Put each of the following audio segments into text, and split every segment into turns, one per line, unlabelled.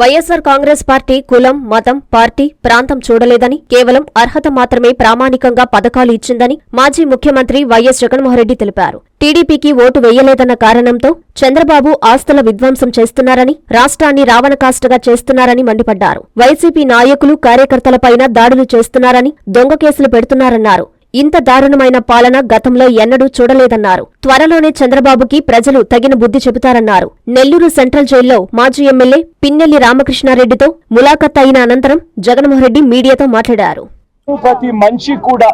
YSR Congress party కులం మతం party ప్రాంతం చూడలేదని కేవలం అర్హత మాత్రమే ప్రామాణికంగా పథకాలు ఇచ్చిందని మాజీ ముఖ్యమంత్రి వైఎస్ జగన్మోహన్రెడ్డి తెలిపారు. టీడీపీకి ఓటు వేయలేదన్న కారణంతో చంద్రబాబు ఆస్తుల విధ్వంసం చేస్తున్నారని రాష్ట్రాన్ని రావణకాష్టగా చేస్తున్నారని మండిపడ్డారు. వైసీపీ నాయకులు కార్యకర్తలపైన దాడులు చేస్తున్నారని దొంగ కేసులు పెడుతున్నారన్నారు. ఇంత దారుణమైన పాలన గతంలో ఎన్నడూ చూడలేదన్నారు. త్వరలోనే చంద్రబాబుకి ప్రజలు తగిన బుద్ధి చెబుతారన్నారు. నెల్లూరు సెంట్రల్ జైల్లో మాజీ ఎమ్మెల్యే పిన్నెల్లి రామకృష్ణారెడ్డితో ములాఖత్ అయిన అనంతరం జగన్మోహన్ రెడ్డి మీడియాతో మాట్లాడారు.
ప్రతి మనిషి కూడా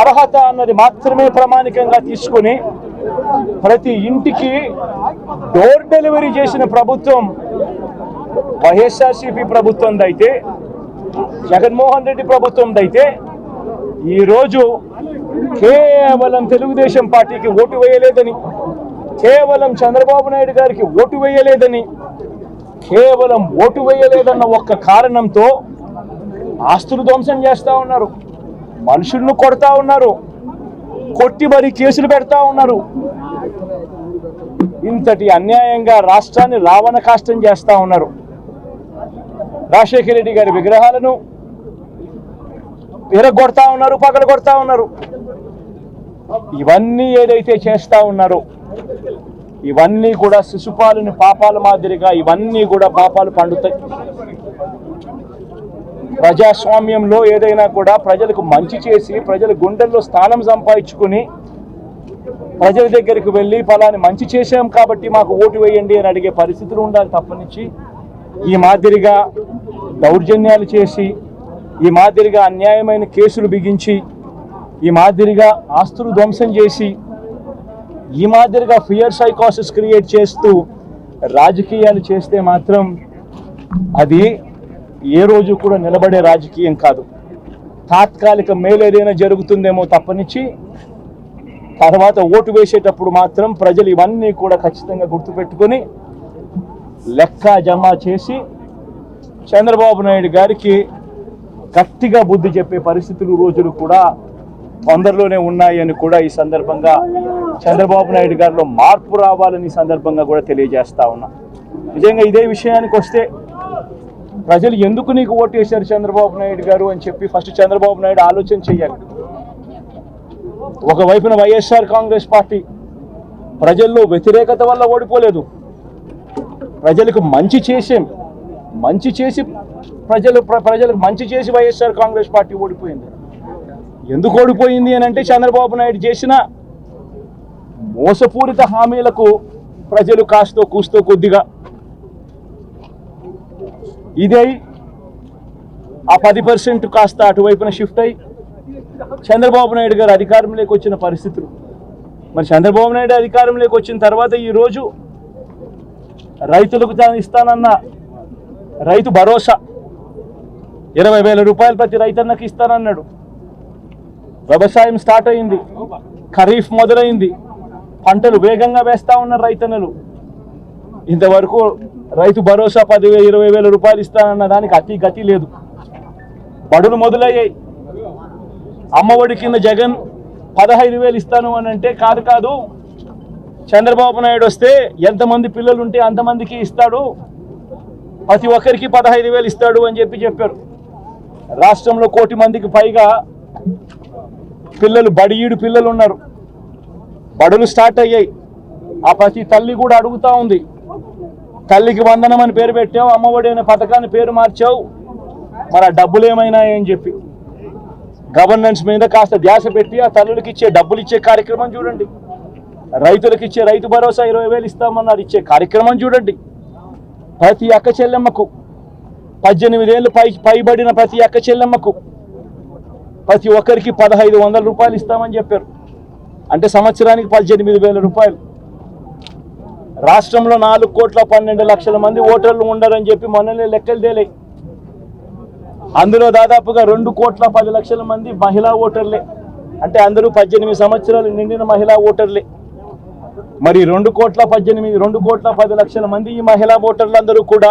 అర్హత అన్నది మాత్రమే ప్రామాణికంగా తీసుకుని ప్రతి ఇంటికి డోర్ డెలివరీ చేసిన ప్రభుత్వం వైఎస్ఆర్సీపీ ప్రభుత్వం అయితే జగన్మోహన్ రెడ్డి ప్రభుత్వం అయితే ఈరోజు కేవలం తెలుగుదేశం పార్టీకి ఓటు వేయలేదని కేవలం చంద్రబాబు నాయుడు గారికి ఓటు వేయలేదని కేవలం ఓటు వేయలేదన్న ఒక్క కారణంతో ఆస్తులు ధ్వంసం చేస్తూ ఉన్నారు మనుషులను కొడతా ఉన్నారు కొట్టి మరి కేసులు పెడతా ఉన్నారు. ఇంతటి అన్యాయంగా రాష్ట్రాన్ని రావణ కాష్టం చేస్తూ ఉన్నారు. రాజశేఖర రెడ్డి గారి విగ్రహాలను విరగొడతా ఉన్నారు పగల కొడతా ఉన్నారు. ఇవన్నీ ఏదైతే చేస్తా ఉన్నారో ఇవన్నీ కూడా శిశుపాలుని పాపాల మాదిరిగా ఇవన్నీ కూడా పాపాలు పండుతాయి. ప్రజాస్వామ్యంలో ఏదైనా కూడా ప్రజలకు మంచి చేసి ప్రజల గుండెల్లో స్థానం సంపాదించుకుని ప్రజల దగ్గరికి వెళ్ళి ఫలాని మంచి చేశాం కాబట్టి మాకు ఓటు వేయండి అని అడిగే పరిస్థితులు ఉండాలి తప్పనించి ఈ మాదిరిగా దౌర్జన్యాలు చేసి ఈ మాదిరిగా అన్యాయమైన కేసులు బిగించి ఈ మాదిరిగా ఆస్తులు ధ్వంసం చేసి ఈ మాదిరిగా ఫియర్ సైకాసిస్ క్రియేట్ చేస్తూ రాజకీయాలు చేస్తే మాత్రం అది ఏ రోజు కూడా నిలబడే రాజకీయం కాదు. తాత్కాలిక మేలు ఏదైనా జరుగుతుందేమో తప్పనిచ్చి తర్వాత ఓటు వేసేటప్పుడు మాత్రం ప్రజలు ఇవన్నీ కూడా ఖచ్చితంగా గుర్తుపెట్టుకొని లెక్క జమ చేసి చంద్రబాబు నాయుడు గారికి గట్టిగా బుద్ధి చెప్పే పరిస్థితులు రోజులు కూడా తొందరలోనే ఉన్నాయని కూడా ఈ సందర్భంగా చంద్రబాబు నాయుడు గారిలో మార్పు రావాలని సందర్భంగా కూడా తెలియజేస్తా ఉన్నా. నిజంగా ఇదే విషయానికి వస్తే ప్రజలు ఎందుకు నీకు ఓటేశారు చంద్రబాబు నాయుడు గారు అని చెప్పి ఫస్ట్ చంద్రబాబు నాయుడు ఆలోచన చేయాలి. ఒకవైపున వైఎస్ఆర్ కాంగ్రెస్ పార్టీ ప్రజల్లో వ్యతిరేకత వల్ల ఓడిపోలేదు. ప్రజలకు మంచి చేసేం మంచి చేసి ప్రజలు ప్ర- ప్రజలకు మంచి చేసి వైఎస్ఆర్ కాంగ్రెస్ పార్టీ ఓడిపోయింది. ఎందుకు ఓడిపోయింది అని అంటే చంద్రబాబు నాయుడు చేసిన మోసపూరిత హామీలకు ప్రజలు కాస్తో కూస్తో కొద్దిగా ఇదే ఆ పది పర్సెంట్ కాస్త అటువైపున షిఫ్ట్ అయ్యి చంద్రబాబు నాయుడు గారు అధికారంలోకి వచ్చిన పరిస్థితులు. మరి చంద్రబాబు నాయుడు అధికారంలోకి వచ్చిన తర్వాత ఈరోజు రైతులకు తాను ఇస్తానన్న రైతు భరోసా ఇరవై వేల రూపాయలు ప్రతి రైతన్నకి ఇస్తానన్నాడు. వ్యవసాయం స్టార్ట్ అయింది. ఖరీఫ్ మొదలైంది. పంటలు వేగంగా వేస్తా ఉన్నారు రైతన్నలు. ఇంతవరకు రైతు భరోసా పదివే ఇరవై వేల రూపాయలు ఇస్తానన్న దానికి అతి గతి లేదు. బడులు మొదలయ్యాయి. అమ్మఒడి కింద జగన్ పదహైదు వేలు ఇస్తాను అని అంటే కాదు కాదు. చంద్రబాబు నాయుడు వస్తే ఎంతమంది పిల్లలు ఉంటే అంతమందికి ఇస్తాడు. ప్రతి ఒక్కరికి పదహైదు వేలు ఇస్తాడు అని చెప్పి చెప్పారు. రాష్ట్రంలో కోటి మందికి పైగా పిల్లలు బడియుడు పిల్లలు ఉన్నారు. బడులు స్టార్ట్ అయ్యాయి. ఆ ప్రతి తల్లి కూడా అడుగుతూ ఉంది. తల్లికి వందనం అని పేరు పెట్టావు అమ్మఒడి అనే పథకాన్ని పేరు మార్చావు. మరి ఆ డబ్బులు ఏమైనాయని చెప్పి. గవర్నెన్స్ మీద కాస్త ధ్యాస పెట్టి ఆ తల్లులకి ఇచ్చే డబ్బులు ఇచ్చే కార్యక్రమం చూడండి. రైతులకు ఇచ్చే రైతు భరోసా ఇరవై వేలు ఇస్తామన్నారు. ఇచ్చే కార్యక్రమం చూడండి. ప్రతి అక్క చెల్లెమ్మకు పద్దెనిమిదేళ్ళు పై పైబడిన ప్రతి అక్క చెల్లెమ్మకు ప్రతి ఒక్కరికి పదహైదు వందల రూపాయలు ఇస్తామని చెప్పారు. అంటే సంవత్సరానికి పద్దెనిమిది వేల రూపాయలు. రాష్ట్రంలో నాలుగు కోట్ల పన్నెండు లక్షల మంది ఓటర్లు ఉండరని చెప్పి మొన్ననే లెక్కలు తేలే అందులో దాదాపుగా రెండు కోట్ల పది లక్షల మంది మహిళా ఓటర్లే. అంటే అందరూ పద్దెనిమిది సంవత్సరాలు నిండిన మహిళా ఓటర్లే. మరి రెండు కోట్ల పద్దెనిమిది రెండు కోట్ల పది లక్షల మంది ఈ మహిళా ఓటర్లందరూ కూడా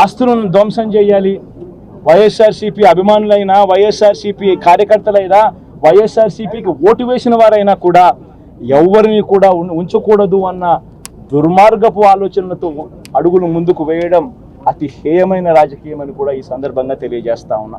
ఆస్తులను ధ్వంసం చేయాలి. వైఎస్ఆర్సీపీ అభిమానులైనా వైఎస్ఆర్సీపీ కార్యకర్తలైనా వైఎస్ఆర్సీపీకి ఓటు వేసిన వారైనా కూడా ఎవరిని కూడా ఉంచకూడదు అన్న దుర్మార్గపు ఆలోచనలతో అడుగులు ముందుకు వేయడం అతి హేయమైన రాజకీయం అని కూడా ఈ సందర్భంగా తెలియజేస్తా ఉన్నా.